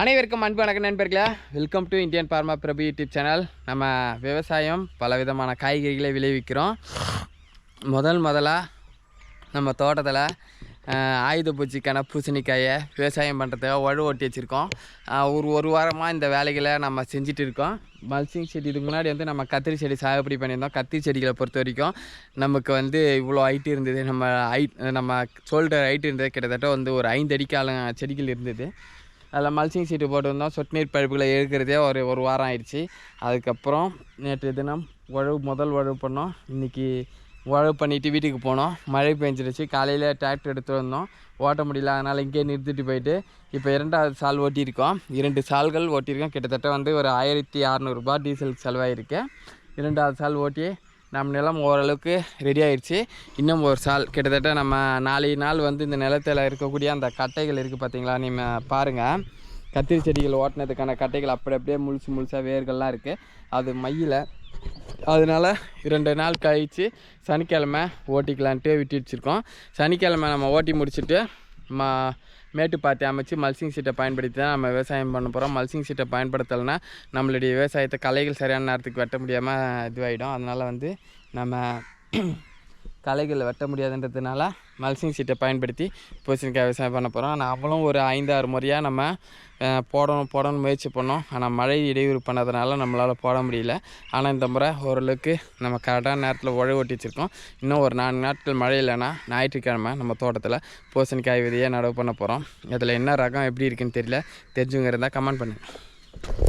அனைவருக்கும் அன்பு வணக்கம் நண்பர்களே. Welcome to Indian pharma Prabhu YouTube channel நம்ம விவசாயம் பல விதமான காய்கறிகளை விளைவிக்கிறோம். முதல் முதலாக நம்ம தோட்டத்தில் ஆயுத பூச்சிக்கான பூசணிக்காயை விவசாயம் பண்ணுறதுக்காக வழு ஓட்டி வச்சுருக்கோம். ஒரு ஒரு வாரமாக இந்த வேலைகளை நம்ம செஞ்சுட்டு இருக்கோம். மல்சிங் செடி இதுக்கு முன்னாடி வந்து நம்ம கத்திரி செடி சாகுபடி பண்ணியிருந்தோம். கத்திரி செடிகளை பொறுத்த வரைக்கும் நமக்கு வந்து இவ்வளோ ஹைட்டு இருந்தது. நம்ம ஹைட் நம்ம ஷோல்டர் ஹைட் இருந்தது. கிட்டத்தட்ட வந்து ஒரு ஐந்து அடிக்கால செடிகள் இருந்தது. அதில் மல்சிங் சீட்டு போட்டிருந்தோம். சொட்டு நீர் பழுப்புகளை எடுக்கிறதே ஒரு ஒரு வாரம் ஆயிடுச்சு. அதுக்கப்புறம் நேற்று தினம் உழவு முதல் உழவு பண்ணோம். இன்றைக்கி உழவு பண்ணிவிட்டு வீட்டுக்கு போனோம். மழை பெஞ்சிருச்சு. காலையில் டிராக்டர் எடுத்து வந்தோம். ஓட்ட முடியல. அதனால் இங்கேயே நிறுத்திட்டு போயிட்டு இப்போ இரண்டாவது சால் ஓட்டியிருக்கோம். இரண்டு சால்கள் ஓட்டியிருக்கோம். கிட்டத்தட்ட வந்து ஒரு ஆயிரத்தி அறநூறுபா டீசல் செலவாயிருக்கு. இரண்டாவது சால் ஓட்டி நம்ம நிலம் ஓரளவுக்கு ரெடி ஆயிடுச்சு இன்னும் ஒரு சால் கிட்டத்தட்ட நம்ம நாலு நாள் வந்து இந்த நிலத்தில் இருக்கக்கூடிய அந்த கட்டைகள் இருக்குது பார்த்தீங்களா நீங்கள் பாருங்கள் கத்திரி செடிகள் ஓட்டினதுக்கான கட்டைகள் அப்படி அப்படியே முழுசு முழுசாக வேர்கள்லாம் இருக்குது அது மையில். அதனால் ரெண்டு நாள் கழித்து சனிக்கிழமை ஓட்டிக்கலான்ட்டு விட்டு வச்சுருக்கோம். சனிக்கிழமை நம்ம ஓட்டி முடிச்சுட்டு மா மேட்டுப்பாத்தி அமைச்சு மல்சிங் சீட்டை பயன்படுத்தி தான் நம்ம விவசாயம் பண்ண போகிறோம் மல்சிங் சீட்டை பயன்படுத்தலைன்னா நம்மளுடைய விவசாயத்தை கலைகள் சரியான நேரத்துக்கு வெட்ட முடியாமல் இதுவாகிடும் அதனால் வந்து நம்ம களைகள் வெட்ட முடியாதுன்றதுனால மல்சிங் சீட்டை பயன்படுத்தி பூசணிக்காய் விவசாயம் பண்ண போகிறோம் நாமளும் ஒரு ஐந்தாறு முறையாக நம்ம போடணும் போடணும் முயற்சி பண்ணோம். ஆனால் மழை இடையூறு பண்ணதுனால நம்மளால் போட முடியல. ஆனால் இந்த முறை ஓரளவுக்கு நம்ம கரெக்டான நேரத்தில் உழவு ஓட்டி வச்சுருக்கோம். இன்னும் ஒரு நான்கு நாட்கள் மழை இல்லைன்னா ஞாயிற்றுக்கிழமை நம்ம தோட்டத்தில் பூசணிக்காய் விதையை நடவு பண்ண போகிறோம் இதில் என்ன ரகம் எப்படி இருக்குன்னு தெரியல. தெரிஞ்சுங்க இருந்தால் கமெண்ட் பண்ணுங்கள்